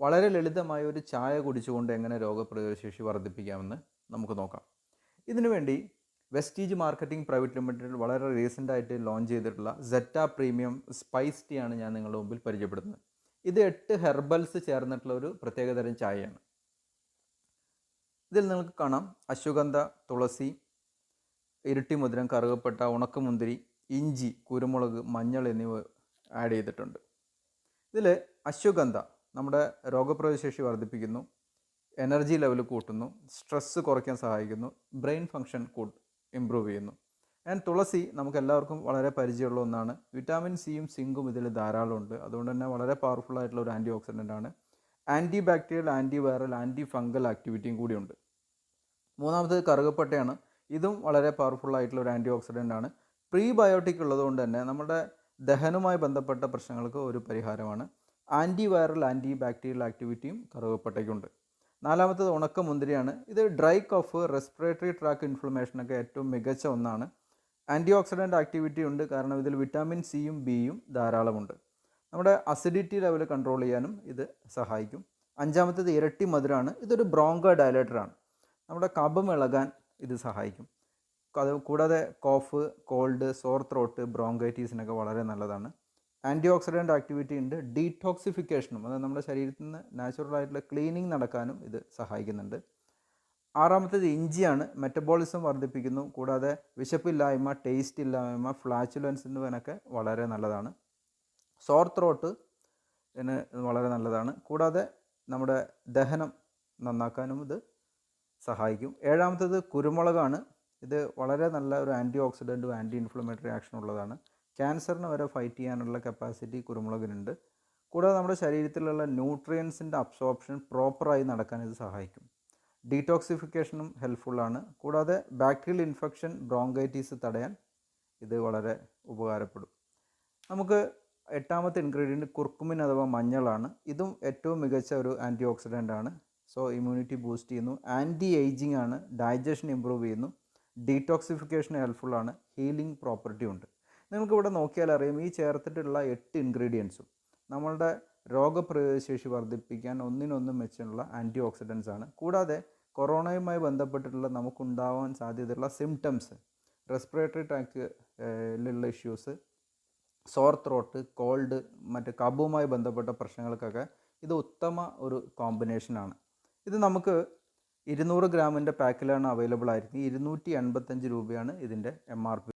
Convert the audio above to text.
വളരെ ലളിതമായ ഒരു ചായ കുടിച്ചുകൊണ്ട് എങ്ങനെ രോഗപ്രതിരോധശേഷി വർദ്ധിപ്പിക്കാമെന്ന് നമുക്ക് നോക്കാം. ഇതിനുവേണ്ടി വെസ്റ്റീജ് മാർക്കറ്റിംഗ് പ്രൈവറ്റ് ലിമിറ്റഡ് വളരെ റീസെന്റ് ആയിട്ട് ലോഞ്ച് ചെയ്തിട്ടുള്ള സെറ്റ പ്രീമിയം സ്പൈസ് ടീ ആണ് ഞാൻ നിങ്ങളുടെ മുമ്പിൽ പരിചയപ്പെടുത്തുന്നത്. ഇത് എട്ട് ഹെർബൽസ് ചേർന്നിട്ടുള്ള ഒരു പ്രത്യേകതരം ചായയാണ്. ഇതിൽ നിങ്ങൾക്ക് കാണാം അശ്വഗന്ധ തുളസി ഇരുട്ടിമുദ്രം കറുകപ്പെട്ട ഉണക്കമുന്തിരി ഇഞ്ചി കുരുമുളക് മഞ്ഞൾ എന്നിവ ആഡ് ചെയ്തിട്ടുണ്ട്. ഇതിൽ അശ്വഗന്ധ നമ്മുടെ രോഗപ്രതിശേഷി വർദ്ധിപ്പിക്കുന്നു എനർജി ലെവൽ കൂട്ടുന്നു സ്ട്രെസ്സ് കുറയ്ക്കാൻ സഹായിക്കുന്നു ബ്രെയിൻ ഫങ്ഷൻ കൂട്ട് ഇമ്പ്രൂവ് ചെയ്യുന്നു. ആൻഡ് തുളസി നമുക്ക് എല്ലാവർക്കും വളരെ പരിചയമുള്ള ഒന്നാണ്. വിറ്റാമിൻ സിയും സിങ്കും ഇതിൽ ധാരാളമുണ്ട് അതുകൊണ്ട് തന്നെ വളരെ പവർഫുൾ ആയിട്ടുള്ള ഒരു ആന്റി ഓക്സിഡന്റ് ആണ്. Antibacterial anti viral antifungal ആക്ടിവിറ്റിയും കൂടിയുണ്ട് മൂന്നാമത്തേത് കറുകപ്പട്ടയാണ്. ഇതും വളരെ പവർഫുൾ ആയിട്ടുള്ള ഒരു ആന്റി ഓക്സിഡന്റ് ആണ്. പ്രീബയോട്ടിക് ഉള്ളതുകൊണ്ട് തന്നെ നമ്മുടെ ദഹനവുമായി ബന്ധപ്പെട്ട പ്രശ്നങ്ങൾക്ക് ഒരു പരിഹാരമാണ്. ആന്റി വൈറൽ ആന്റി ബാക്ടീരിയൽ ആക്ടിവിറ്റിയും കറുവപ്പട്ടയ്ക്കുണ്ട് നാലാമത്തത് ഉണക്ക മുന്തിരിയാണ് ഇത് ഡ്രൈ കഫ് റെസ്പിറേറ്ററി ട്രാക്ക് ഇൻഫ്ലമേഷനൊക്കെ ഏറ്റവും മികച്ച ഒന്നാണ്. ആന്റി ഓക്സിഡന്റ് ആക്ടിവിറ്റി ഉണ്ട്. കാരണം ഇതിൽ വിറ്റാമിൻ സിയും ബിയും ധാരാളമുണ്ട്. നമ്മുടെ അസിഡിറ്റി ലെവൽ കൺട്രോൾ ചെയ്യാനും ഇത് സഹായിക്കും. അഞ്ചാമത്തത് ഇരട്ടി മധുരമാണ് ഇതൊരു ബ്രോങ്ക ഡയലേറ്ററാണ് നമ്മുടെ കഫം ഇളകാൻ ഇത് സഹായിക്കും. അത് കൂടാതെ കോഫ് കോൾഡ് സോർ ത്രോട്ട് ബ്രോങ്കൈറ്റീസിനൊക്കെ വളരെ നല്ലതാണ്. ആന്റി ഓക്സിഡന്റ് ആക്ടിവിറ്റി ഉണ്ട്. ഡീടോക്സിഫിക്കേഷനും അതായത് നമ്മുടെ ശരീരത്തിൽ നിന്ന് നാച്ചുറലായിട്ടുള്ള ക്ലീനിങ് നടക്കാനും ഇത് സഹായിക്കുന്നുണ്ട്. ആറാമത്തേത് ഇഞ്ചിയാണ്. മെറ്റബോളിസം വർദ്ധിപ്പിക്കുന്നു. കൂടാതെ വിശപ്പില്ലായ്മ ടേസ്റ്റ് ഇല്ലായ്മ ഫ്ലാച്ചുലൻസ് എന്നിവനൊക്കെ വളരെ നല്ലതാണ്. സോർ ത്രോട്ട് വളരെ നല്ലതാണ്. കൂടാതെ നമ്മുടെ ദഹനം നന്നാക്കാനും ഇത് സഹായിക്കും. ഏഴാമത്തേത് കുരുമുളകാണ്. ഇത് വളരെ നല്ല ഒരു ആന്റി ഓക്സിഡന്റും ആന്റി ഇൻഫ്ലമേറ്ററി ആക്ഷൻ ഉള്ളതാണ് ക്യാൻസറിന് വരെ ഫൈറ്റ് ചെയ്യാനുള്ള കപ്പാസിറ്റി കുരുമുളകിനുണ്ട്. കൂടാതെ നമ്മുടെ ശരീരത്തിലുള്ള ന്യൂട്രിയൻസിന്റെ അബ്സോർപ്ഷൻ പ്രോപ്പറായി നടക്കാൻ ഇത് സഹായിക്കും. ഡീടോക്സിഫിക്കേഷനും ഹെൽപ്ഫുള്ളാണ് കൂടാതെ ബാക്ടീരിയൽ ഇൻഫെക്ഷൻ ബ്രോങ്കൈറ്റീസ് തടയാൻ ഇത് വളരെ ഉപകാരപ്പെടും. നമുക്ക് എട്ടാമത്തെ ഇൻഗ്രീഡിയന്റ് കുർക്കുമിൻ അഥവാ മഞ്ഞളാണ്. ഇതും ഏറ്റവും മികച്ച ഒരു ആന്റി ഓക്സിഡന്റ് ആണ്. സോ ഇമ്മ്യൂണിറ്റി ബൂസ്റ്റ് ചെയ്യുന്നു. ആന്റി ഏജിങ് ആണ്. ഡൈജഷൻ ഇമ്പ്രൂവ് ചെയ്യുന്നു. ഡീടോക്സിഫിക്കേഷൻ ഹെൽപ്ഫുള്ളാണ് ഹീലിംഗ് പ്രോപ്പർട്ടി ഉണ്ട്. നിങ്ങൾക്ക് ഇവിടെ നോക്കിയാൽ അറിയാം ഈ ചേർത്തിട്ടുള്ള എട്ട് ഇൻഗ്രീഡിയൻസും നമ്മളുടെ രോഗപ്രതിരോധശേഷി വർദ്ധിപ്പിക്കാൻ ഒന്നിനൊന്നും മെച്ചമുള്ള ആന്റി ഓക്സിഡൻസ് ആണ്. കൂടാതെ കൊറോണയുമായി ബന്ധപ്പെട്ടിട്ടുള്ള നമുക്കുണ്ടാവാൻ സാധ്യതയുള്ള സിംറ്റംസ് റെസ്പിറേറ്ററി ട്രാക്കിലുള്ള ഇഷ്യൂസ് സോർ ത്രോട്ട് കോൾഡ് മറ്റ് കബുമായി ബന്ധപ്പെട്ട പ്രശ്നങ്ങൾക്കൊക്കെ ഇത് ഉത്തമ ഒരു കോമ്പിനേഷനാണ് ഇത് നമുക്ക് ഇരുന്നൂറ് ഗ്രാമിന്റെ പാക്കിലാണ് അവൈലബിൾ ആയിരിക്കുന്നത്. ഇരുന്നൂറ്റി എൺപത്തഞ്ച് രൂപയാണ് ഇതിന്റെ എം ആർ പി